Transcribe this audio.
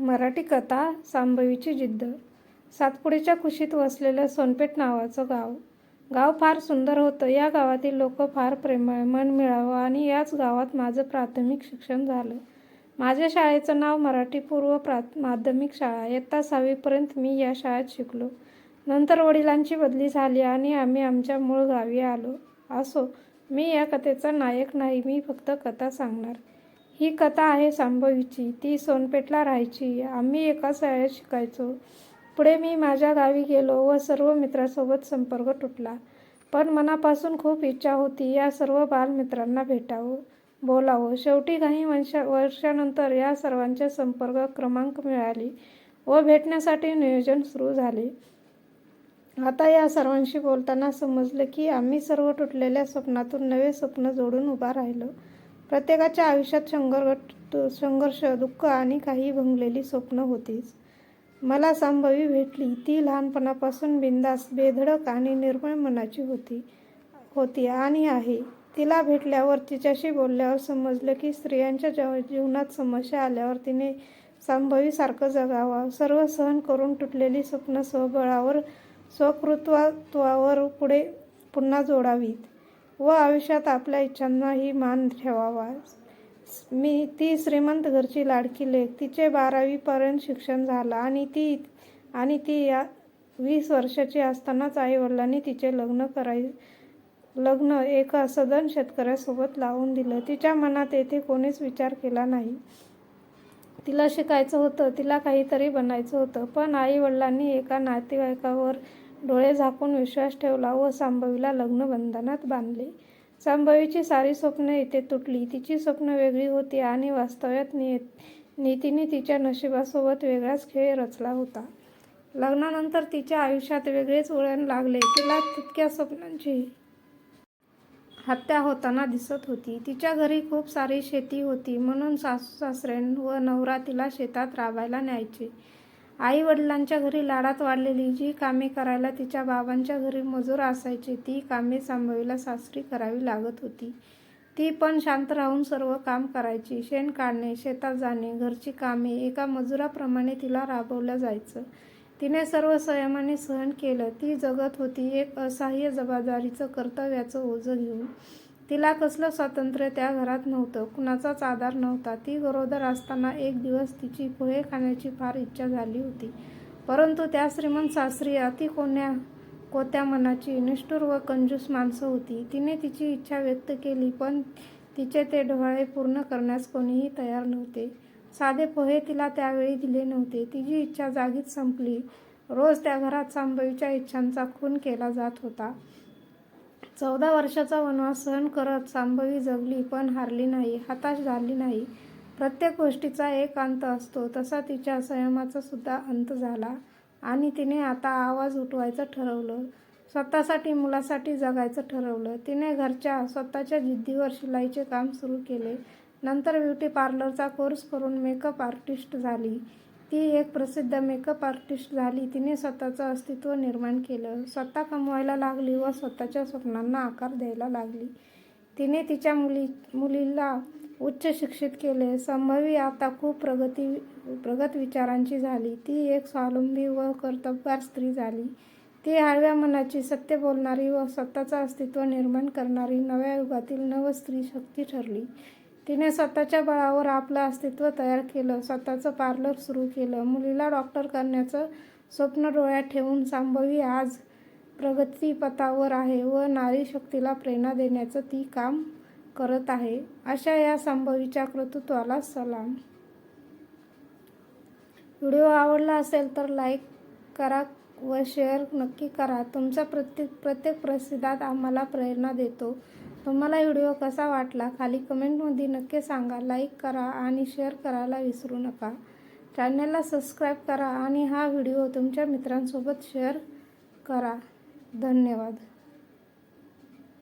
मराठी कथा सांभवीची जिद्द सातपुडीच्या कुशीत वसलेलं सोनपेठ नावाचं गाव. गाव फार सुंदर होतं. या गावातील लोक फार प्रेमळ मन मिळावं आणि याच गावात माझं प्राथमिक शिक्षण झालं. माझ्या शाळेचं नाव मराठी पूर्व प्रा माध्यमिक शाळा. इयत्ता सहावीपर्यंत मी या शाळेत शिकलो. नंतर वडिलांची बदली झाली आणि आम्ही आमच्या मूळ गावी आलो. असो मी या कथेचा नायक नाही. मी फक्त कथा सांगणार. ही कथा आहे सांभवीची. ती सोनपेठला राहायची. आम्ही एका शाळेत शिकायचो. पुढे मी माझ्या गावी गेलो व सर्व मित्रासोबत संपर्क तुटला. पण मनापासून खूप इच्छा होती या सर्व बालमित्रांना भेटावं बोलावं. शेवटी काही वर्षा वर्षानंतर या सर्वांचे संपर्क क्रमांक मिळाली व भेटण्यासाठी नियोजन सुरू झाले. आता या सर्वांशी बोलताना समजलं की आम्ही सर्व तुटलेल्या स्वप्नातून नवे स्वप्न जोडून उभा राहिलो. प्रत्येकाच्या आयुष्यात संघर्ष संघर्ष दुःख आणि काही भंगलेली स्वप्न होतीच. मला संभवी भेटली ती लहानपणापासून बिंदास बेधडक आणि निर्मळ मनाची होती होती आणि आहे. तिला भेटल्यावर तिच्याशी बोलल्यावर समजलं की स्त्रियांच्या जव जीवनात समस्या आल्यावर तिने संभवीसारखं जगावं. सर्व सहन करून तुटलेली स्वप्न स्वबळावर स्वकृत्वावर पुढे पुन्हा जोडावीत. व आयुष्यात आपल्या इच्छांनाही मान ठेवावा. मी ती श्रीमंत घरची लाडकी लेख. तिचे बारावीपर्यंत शिक्षण झालं आणि ती आणि ती या वीस वर्षाची असतानाच आईवडिलांनी तिचे लग्न कराय लग्न एका सदन शेतकऱ्यासोबत लावून दिलं. तिच्या मनात येथे कोणीच विचार केला नाही. तिला शिकायचं होतं तिला काहीतरी बनायचं होतं पण आईवडिलांनी एका नातेवाईकावर डोळे झाकून विश्वास ठेवला व सांभवीला लग्न बंधनात बांधले. सांभवीची सारी स्वप्न इथे तुटली. तिची स्वप्न वेगळी होती आणि वास्तव्यात नि नीतीने तिच्या नशिबासोबत वेगळाच खेळ रचला होता. लग्नानंतर तिच्या आयुष्यात वेगळेच वळण लागले. तिला तितक्या स्वप्नांची हत्या होताना दिसत होती. तिच्या घरी खूप सारी शेती होती. म्हणून सासू सासरे व नवरा तिला शेतात राबायला न्यायचे. आई वडिलांच्या घरी लाडात वाढलेली जी कामे करायला तिच्या बाबांच्या घरी मजूर असायची ती कामे सांभाळीला सासरी करावी लागत होती. ती पण शांत राहून सर्व काम करायची. शेण काढणे शेतात जाणे घरची कामे एका मजुराप्रमाणे तिला राबवलं जायचं. तिने सर्व संयमाने सहन केलं. ती जगत होती. एक असहाय्य जबाबदारीचं कर्तव्याचं ओझं घेऊन तिला कसलं स्वातंत्र्य त्या घरात नव्हतं कुणाचाच आधार नव्हता. ती गरोदर असताना एक दिवस तिची पोहे खाण्याची फार इच्छा झाली होती. परंतु त्या श्रीमंत सासरी अति कोण्या कोत्या मनाची निष्ठुर व कंजूस माणसं होती. तिने तिची इच्छा व्यक्त केली पण तिचे ते डोहाळे पूर्ण करण्यास कोणीही तयार नव्हते. साधे पोहे तिला त्यावेळी दिले नव्हते. तिची इच्छा जागीच संपली. रोज त्या घरात सांभवीच्या इच्छांचा खून केला जात होता. चौदा वर्षाचा वनवास सहन करत सांभवी जगली पण हारली नाही हताश झाली नाही. प्रत्येक गोष्टीचा एक अंत असतो तसा तिच्या संयमाचा सुद्धा अंत झाला. आणि तिने आता आवाज उठवायचं ठरवलं स्वतःसाठी मुलासाठी जगायचं ठरवलं. तिने घरच्या स्वतःच्या जिद्दीवर शिलाईचे काम सुरू केले. नंतर ब्युटी पार्लरचा कोर्स करून मेकअप आर्टिस्ट झाली. ती एक प्रसिद्ध मेकअप आर्टिस्ट झाली. तिने स्वतःचं अस्तित्व निर्माण केलं. स्वतः कमवायला लागली व स्वतःच्या स्वप्नांना आकार द्यायला लागली. तिने तिच्या मुली मुलीला उच्च शिक्षित केले. संभवी आता खूप प्रगती प्रगत विचारांची झाली. ती एक स्वावलंबी व कर्तबगार स्त्री झाली. ती हळव्या मनाची सत्य बोलणारी व स्वतःचं अस्तित्व निर्माण करणारी नव्या युगातील नव स्त्री शक्ती ठरली. तिने स्वतःच्या बळावर आपलं अस्तित्व तयार केलं स्वतःचं पार्लर सुरू केलं. मुलीला डॉक्टर करण्याचं स्वप्न डोळ्यात ठेवून संभवी आज प्रगतीपथावर आहे व नारी शक्तीला प्रेरणा देण्याचं ती काम करत आहे. अशा या संभवीच्या कर्तृत्वाला सलाम. व्हिडिओ आवडला असेल तर लाईक करा व शेअर नक्की करा. तुमचा प्रत्येक प्रत्येक प्रसिद्धात आम्हाला प्रेरणा देतो. तुम्हाला व्हिडिओ कसा वाटला खाली कमेंटमध्ये नक्की सांगा. लाईक करा आणि शेअर करायला विसरू नका. चॅनलला सबस्क्राईब करा आणि हा व्हिडिओ तुमच्या मित्रांसोबत शेअर करा. धन्यवाद.